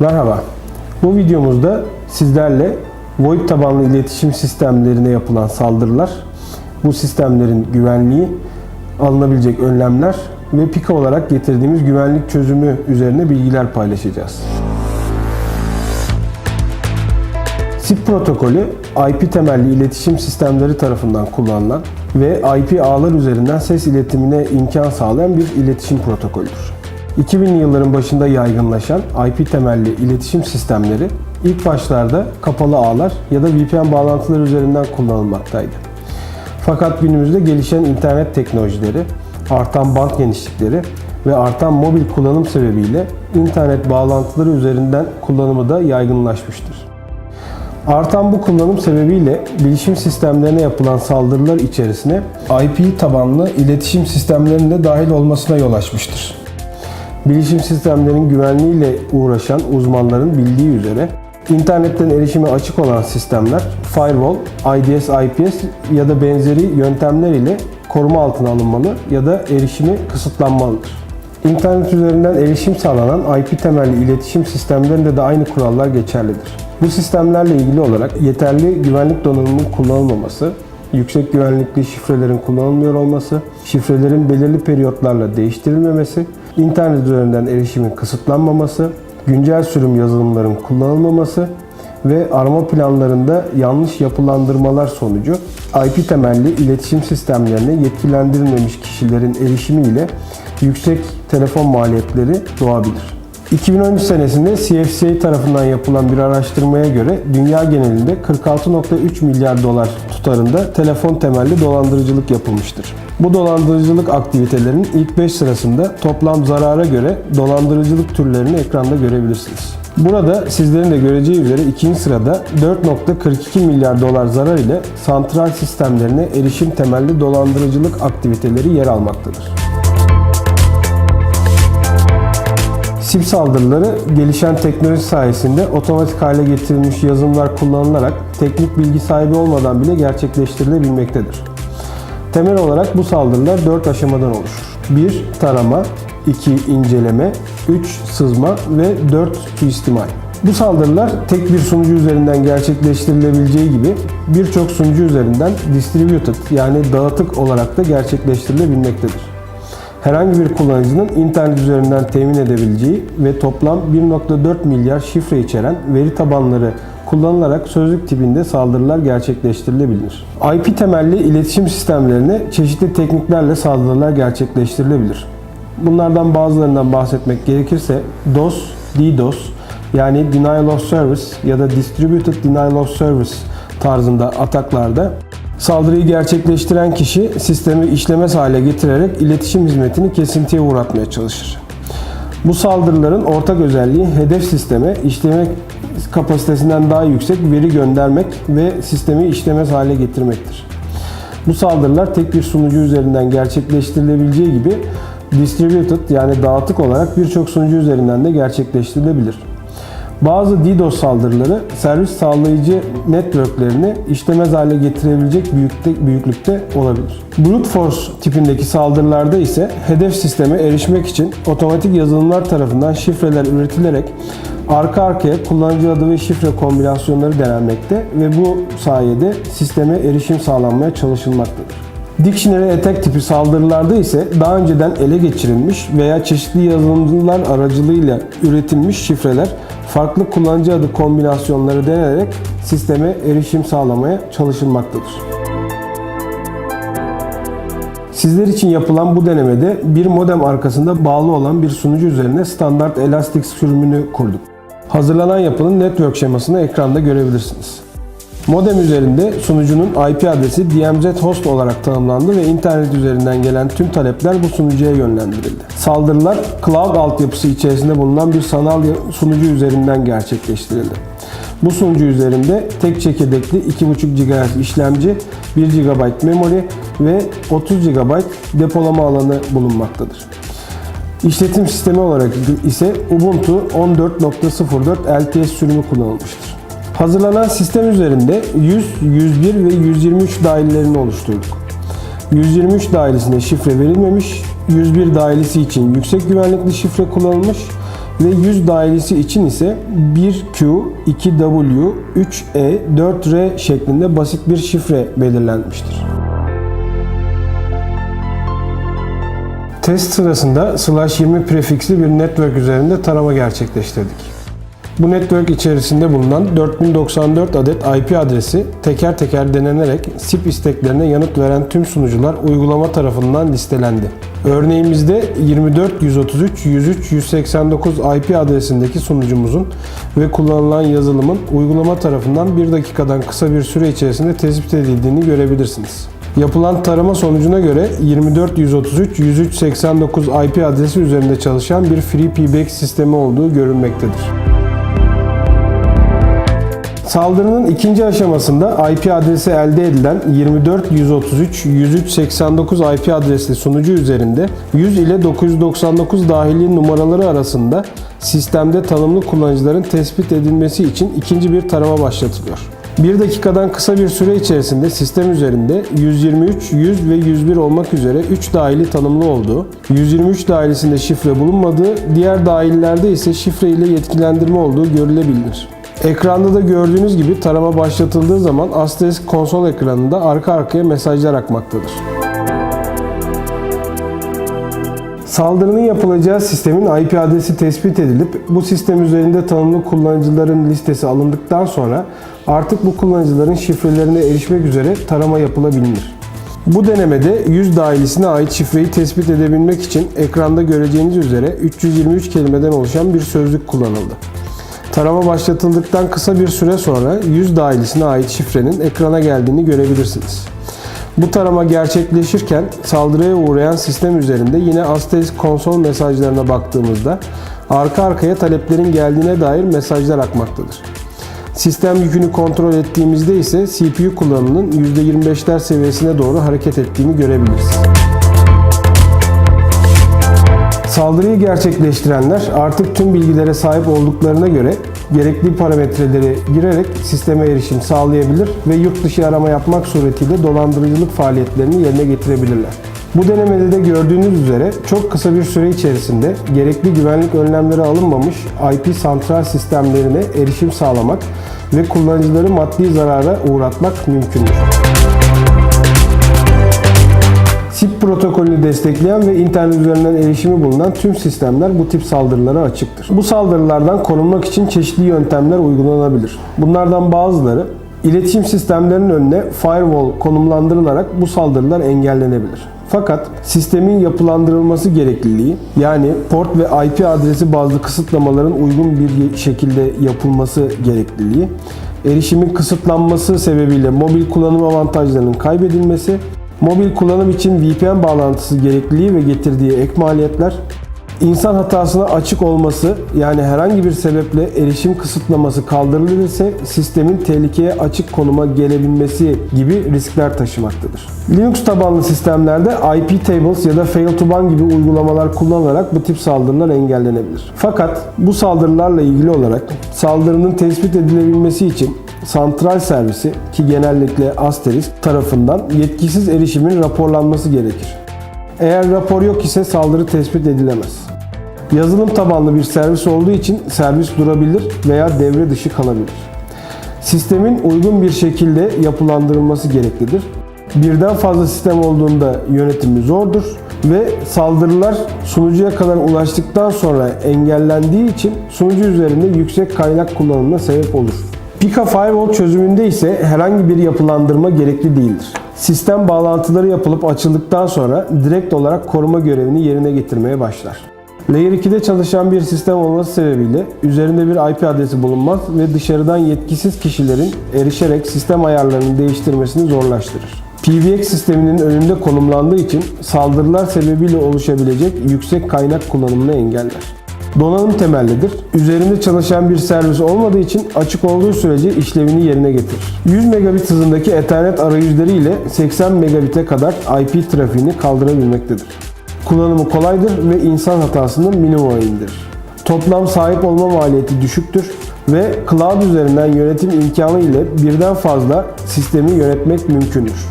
Merhaba. Bu videomuzda sizlerle VoIP tabanlı iletişim sistemlerine yapılan saldırılar, bu sistemlerin güvenliği, alınabilecek önlemler ve pika olarak getirdiğimiz güvenlik çözümü üzerine bilgiler paylaşacağız. SIP protokolü IP temelli iletişim sistemleri tarafından kullanılan ve IP ağlar üzerinden ses iletimine imkan sağlayan bir iletişim protokolüdür. 2000'li yılların başında yaygınlaşan IP temelli iletişim sistemleri ilk başlarda kapalı ağlar ya da VPN bağlantıları üzerinden kullanılmaktaydı. Fakat günümüzde gelişen internet teknolojileri, artan band genişlikleri ve artan mobil kullanım sebebiyle internet bağlantıları üzerinden kullanımı da yaygınlaşmıştır. Artan bu kullanım sebebiyle bilişim sistemlerine yapılan saldırılar içerisine IP tabanlı iletişim sistemlerinin de dahil olmasına yol açmıştır. Bilişim sistemlerinin güvenliğiyle uğraşan uzmanların bildiği üzere internetten erişime açık olan sistemler firewall, IDS, IPS ya da benzeri yöntemler ile koruma altına alınmalı ya da erişimi kısıtlanmalıdır. İnternet üzerinden erişim sağlanan IP temelli iletişim sistemlerinde de aynı kurallar geçerlidir. Bu sistemlerle ilgili olarak yeterli güvenlik donanımının kullanılmaması, yüksek güvenlikli şifrelerin kullanılmıyor olması, şifrelerin belirli periyotlarla değiştirilmemesi, internet üzerinden erişimin kısıtlanmaması, güncel sürüm yazılımların kullanılmaması ve arama planlarında yanlış yapılandırmalar sonucu IP temelli iletişim sistemlerine yetkilendirilmemiş kişilerin erişimiyle yüksek telefon maliyetleri doğabilir. 2013 senesinde CFCA tarafından yapılan bir araştırmaya göre dünya genelinde 46.3 milyar dolar tutarında telefon temelli dolandırıcılık yapılmıştır. Bu dolandırıcılık aktivitelerinin ilk 5 sırasında toplam zarara göre dolandırıcılık türlerini ekranda görebilirsiniz. Burada sizlerin de göreceği üzere ikinci sırada 4.42 milyar dolar zarar ile santral sistemlerine erişim temelli dolandırıcılık aktiviteleri yer almaktadır. SIP saldırıları gelişen teknoloji sayesinde otomatik hale getirilmiş yazılımlar kullanılarak teknik bilgi sahibi olmadan bile gerçekleştirilebilmektedir. Temel olarak bu saldırılar 4 aşamadan oluşur. 1. Tarama 2. inceleme 3. Sızma ve 4. suistimal. Bu saldırılar tek bir sunucu üzerinden gerçekleştirilebileceği gibi birçok sunucu üzerinden distributed yani dağıtık olarak da gerçekleştirilebilmektedir herhangi bir kullanıcının internet üzerinden temin edebileceği ve toplam 1.4 milyar şifre içeren veri tabanları kullanılarak sözlük tipinde saldırılar gerçekleştirilebilir. IP temelli iletişim sistemlerine çeşitli tekniklerle saldırılar gerçekleştirilebilir. Bunlardan bazılarından bahsetmek gerekirse DOS, DDoS yani Denial of Service ya da Distributed Denial of Service tarzında ataklarda Saldırıyı gerçekleştiren kişi sistemi işlemez hale getirerek iletişim hizmetini kesintiye uğratmaya çalışır. Bu saldırıların ortak özelliği hedef sisteme işleme kapasitesinden daha yüksek veri göndermek ve sistemi işlemez hale getirmektir. Bu saldırılar tek bir sunucu üzerinden gerçekleştirilebileceği gibi distributed yani dağıtık olarak birçok sunucu üzerinden de gerçekleştirilebilir. Bazı DDoS saldırıları servis sağlayıcı networklerini işlemez hale getirebilecek büyükte, büyüklükte olabilir. Brute force tipindeki saldırılarda ise hedef sisteme erişmek için otomatik yazılımlar tarafından şifreler üretilerek arka arkaya kullanıcı adı ve şifre kombinasyonları denenmekte ve bu sayede sisteme erişim sağlanmaya çalışılmaktadır. Dictionary attack tipi saldırılarda ise daha önceden ele geçirilmiş veya çeşitli yazılımcılar aracılığıyla üretilmiş şifreler farklı kullanıcı adı kombinasyonları denenerek sisteme erişim sağlamaya çalışılmaktadır. Sizler için yapılan bu denemede bir modem arkasında bağlı olan bir sunucu üzerine standart elastik sürümünü kurduk. Hazırlanan yapının network şemasını ekranda görebilirsiniz. Modem üzerinde sunucunun IP adresi DMZ host olarak tanımlandı ve internet üzerinden gelen tüm talepler bu sunucuya yönlendirildi. Saldırılar cloud altyapısı içerisinde bulunan bir sanal sunucu üzerinden gerçekleştirildi. Bu sunucu üzerinde tek çekirdekli 2.5 GHz işlemci, 1 GB memori ve 30 GB depolama alanı bulunmaktadır. İşletim sistemi olarak ise Ubuntu 14.04 LTS sürümü kullanılmıştır. Hazırlanan sistem üzerinde 100, 101 ve 123 dahillerini oluşturduk. 123 dairesinde şifre verilmemiş, 101 dairesi için yüksek güvenlikli şifre kullanılmış ve 100 dairesi için ise 1Q, 2W, 3E, 4R şeklinde basit bir şifre belirlenmiştir. Test sırasında slash 20 prefiksli bir network üzerinde tarama gerçekleştirdik. Bu network içerisinde bulunan 4094 adet IP adresi teker teker denenerek SIP isteklerine yanıt veren tüm sunucular uygulama tarafından listelendi. Örneğimizde 24 133 103 189 IP adresindeki sunucumuzun ve kullanılan yazılımın uygulama tarafından 1 dakikadan kısa bir süre içerisinde tespit edildiğini görebilirsiniz. Yapılan tarama sonucuna göre 24 133 103 89 IP adresi üzerinde çalışan bir FreePBX sistemi olduğu görülmektedir. Saldırının ikinci aşamasında IP adresi elde edilen 24 133 103 89 IP adresli sunucu üzerinde 100 ile 999 dahili numaraları arasında sistemde tanımlı kullanıcıların tespit edilmesi için ikinci bir tarama başlatılıyor. 1 dakikadan kısa bir süre içerisinde sistem üzerinde 123, 100 ve 101 olmak üzere 3 dahili tanımlı olduğu, 123 dahilisinde şifre bulunmadığı, diğer dahillerde ise şifre ile yetkilendirme olduğu görülebilir. Ekranda da gördüğünüz gibi tarama başlatıldığı zaman Asterisk konsol ekranında arka arkaya mesajlar akmaktadır. Saldırının yapılacağı sistemin IP adresi tespit edilip bu sistem üzerinde tanımlı kullanıcıların listesi alındıktan sonra artık bu kullanıcıların şifrelerine erişmek üzere tarama yapılabilir. Bu denemede 100 dahilisine ait şifreyi tespit edebilmek için ekranda göreceğiniz üzere 323 kelimeden oluşan bir sözlük kullanıldı. Tarama başlatıldıktan kısa bir süre sonra 100 dahilisine ait şifrenin ekrana geldiğini görebilirsiniz. Bu tarama gerçekleşirken saldırıya uğrayan sistem üzerinde yine Asterisk konsol mesajlarına baktığımızda arka arkaya taleplerin geldiğine dair mesajlar akmaktadır. Sistem yükünü kontrol ettiğimizde ise CPU kullanımının %25'ler seviyesine doğru hareket ettiğini görebiliriz. Saldırıyı gerçekleştirenler artık tüm bilgilere sahip olduklarına göre gerekli parametreleri girerek sisteme erişim sağlayabilir ve yurt dışı arama yapmak suretiyle dolandırıcılık faaliyetlerini yerine getirebilirler. Bu denemede de gördüğünüz üzere çok kısa bir süre içerisinde gerekli güvenlik önlemleri alınmamış IP santral sistemlerine erişim sağlamak ve kullanıcıları maddi zarara uğratmak mümkündür. SIP protokolünü destekleyen ve internet üzerinden erişimi bulunan tüm sistemler bu tip saldırılara açıktır. Bu saldırılardan korunmak için çeşitli yöntemler uygulanabilir. Bunlardan bazıları iletişim sistemlerinin önüne firewall konumlandırılarak bu saldırılar engellenebilir. Fakat sistemin yapılandırılması gerekliliği yani port ve IP adresi bazlı kısıtlamaların uygun bir şekilde yapılması gerekliliği, erişimin kısıtlanması sebebiyle mobil kullanım avantajlarının kaybedilmesi, mobil kullanım için VPN bağlantısı gerekliliği ve getirdiği ek maliyetler, insan hatasına açık olması yani herhangi bir sebeple erişim kısıtlaması kaldırılırsa sistemin tehlikeye açık konuma gelebilmesi gibi riskler taşımaktadır. Linux tabanlı sistemlerde IP tables ya da fail to ban gibi uygulamalar kullanılarak bu tip saldırılar engellenebilir. Fakat bu saldırılarla ilgili olarak saldırının tespit edilebilmesi için santral servisi ki genellikle Asterisk tarafından yetkisiz erişimin raporlanması gerekir. Eğer rapor yok ise saldırı tespit edilemez. Yazılım tabanlı bir servis olduğu için servis durabilir veya devre dışı kalabilir. Sistemin uygun bir şekilde yapılandırılması gereklidir. Birden fazla sistem olduğunda yönetimi zordur ve saldırılar sunucuya kadar ulaştıktan sonra engellendiği için sunucu üzerinde yüksek kaynak kullanımına sebep olur. Pika Firewall çözümünde ise herhangi bir yapılandırma gerekli değildir. Sistem bağlantıları yapılıp açıldıktan sonra direkt olarak koruma görevini yerine getirmeye başlar. Layer 2'de çalışan bir sistem olması sebebiyle üzerinde bir IP adresi bulunmaz ve dışarıdan yetkisiz kişilerin erişerek sistem ayarlarını değiştirmesini zorlaştırır. PBX sisteminin önünde konumlandığı için saldırılar sebebiyle oluşabilecek yüksek kaynak kullanımını engeller. Donanım temellidir. Üzerinde çalışan bir servis olmadığı için açık olduğu sürece işlevini yerine getirir. 100 megabit hızındaki Ethernet arayüzleri ile 80 megabit'e kadar IP trafiğini kaldırabilmektedir. Kullanımı kolaydır ve insan hatasını minimuma indirir. Toplam sahip olma maliyeti düşüktür ve cloud üzerinden yönetim imkanı ile birden fazla sistemi yönetmek mümkündür.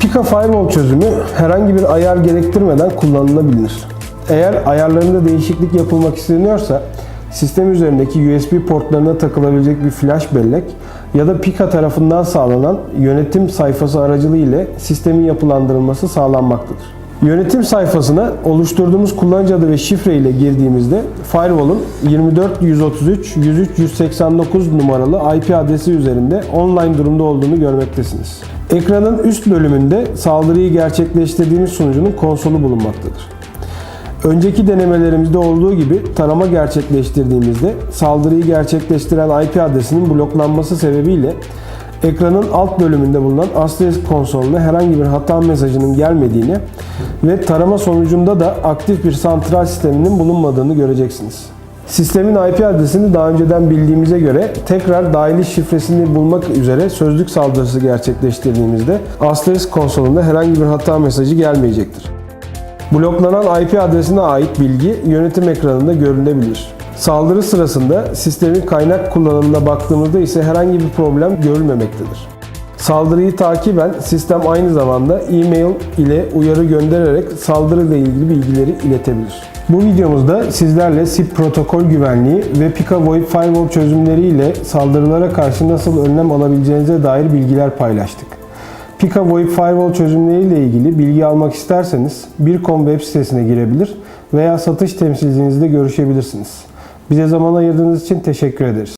Pika Firewall çözümü herhangi bir ayar gerektirmeden kullanılabilir. Eğer ayarlarında değişiklik yapılmak isteniyorsa sistem üzerindeki USB portlarına takılabilecek bir flash bellek ya da Pika tarafından sağlanan yönetim sayfası aracılığı ile sistemin yapılandırılması sağlanmaktadır. Yönetim sayfasına oluşturduğumuz kullanıcı adı ve şifre ile girdiğimizde Firewall'un 24 133 103 189 numaralı IP adresi üzerinde online durumda olduğunu görmektesiniz. Ekranın üst bölümünde saldırıyı gerçekleştirdiğimiz sunucunun konsolu bulunmaktadır. Önceki denemelerimizde olduğu gibi tarama gerçekleştirdiğimizde saldırıyı gerçekleştiren IP adresinin bloklanması sebebiyle ekranın alt bölümünde bulunan Asterisk konsoluna herhangi bir hata mesajının gelmediğini ve tarama sonucunda da aktif bir santral sisteminin bulunmadığını göreceksiniz. Sistemin IP adresini daha önceden bildiğimize göre tekrar dahili şifresini bulmak üzere sözlük saldırısı gerçekleştirdiğimizde Asterisk konsolunda herhangi bir hata mesajı gelmeyecektir. Bloklanan IP adresine ait bilgi yönetim ekranında görülebilir. Saldırı sırasında sistemin kaynak kullanımına baktığımızda ise herhangi bir problem görülmemektedir. Saldırıyı takiben sistem aynı zamanda e-mail ile uyarı göndererek saldırıyla ilgili bilgileri iletebilir. Bu videomuzda sizlerle SIP protokol güvenliği ve Pika VoIP Firewall çözümleriyle saldırılara karşı nasıl önlem alabileceğinize dair bilgiler paylaştık. Pika VoIP Firewall çözümleriyle ilgili bilgi almak isterseniz Bircom web sitesine girebilir veya satış temsilcinizle görüşebilirsiniz. Bize zaman ayırdığınız için teşekkür ederiz.